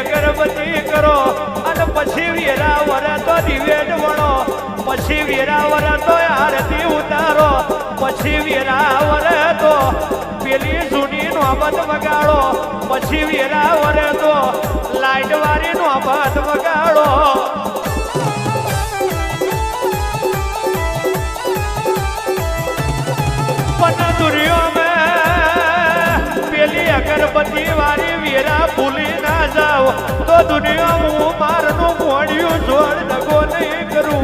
અગરબત્તી કરો. અને પછી વેરાવર તો દિવેટ વણો. પછી વેરાવર તો આરતી ઉતારો. પછી વેરાવર તો પેલી જૂની નોબત વગાડો. પછી વેરાવર તો લાઈટ વાળી નોબત વગાડો. પણ દુર્યો મેં પેલી અગરબત્તી વાળી જાવ તો દુનિયા હું મારનું મોડ્યું જોડ દગો નહીં કરું.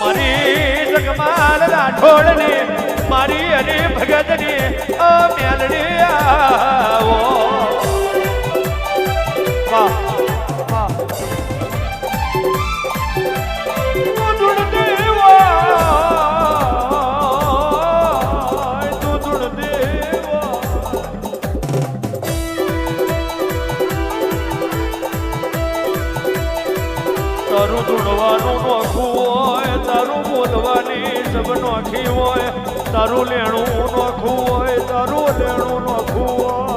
મારી જગમાલ રાઠોડને, મારી હરી ભગતની ઓ મેલડી તારું ધૂણવાનું નોખું હોય, તારું બોલવાની સબ નોખી હોય, તારું લેણું નોખું હોય, તારું લેણું નોખું હોય.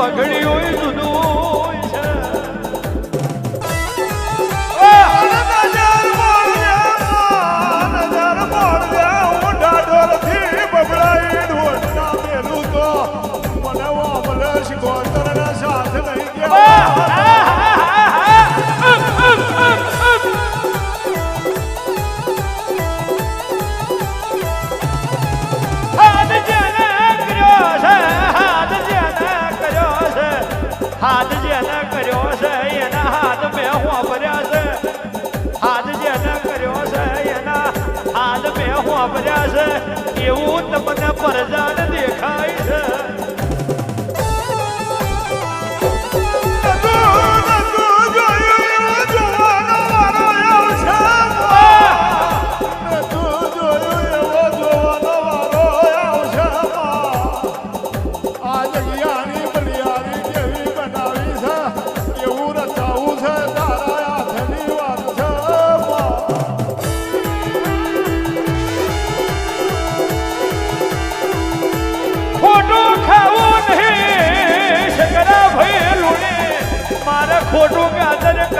我跟你有一组 વાપર્યા છે એવું તમને પરજાન દેખાય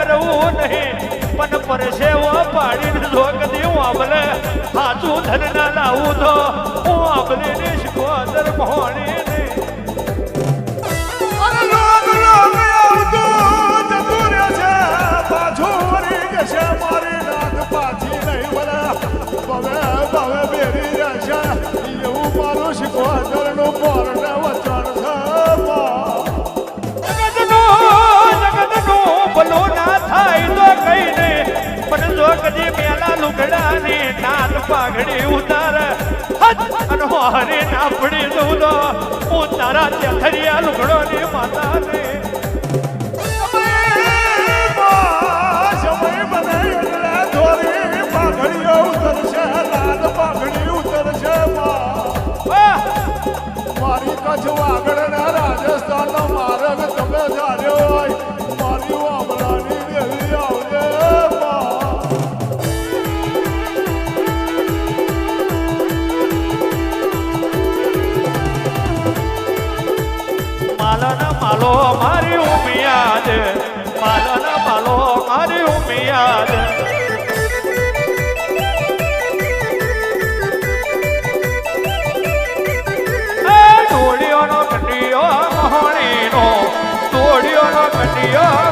કરવું નહીં. પણ પરસેવો પાડીને જો હું વાબલે સાચું ધન ના લાવું તો હું આંબલી ને શિકોદર મોહણી નહીં પાઘડી ઉતાર. અને હરી ના પડી દઉં તો હું તારા ચથરિયા લુગડોની માતાને માતા માં. મારી કચ્છ વાગડ ને રાજસ્થાન નો માર્ગ માલન માલો મારી ઉમિયાદ માલન માલો મારી એ ઢોળિયોનો કંડિયો મોહણીનો ઢોળિયોનો કંડિયો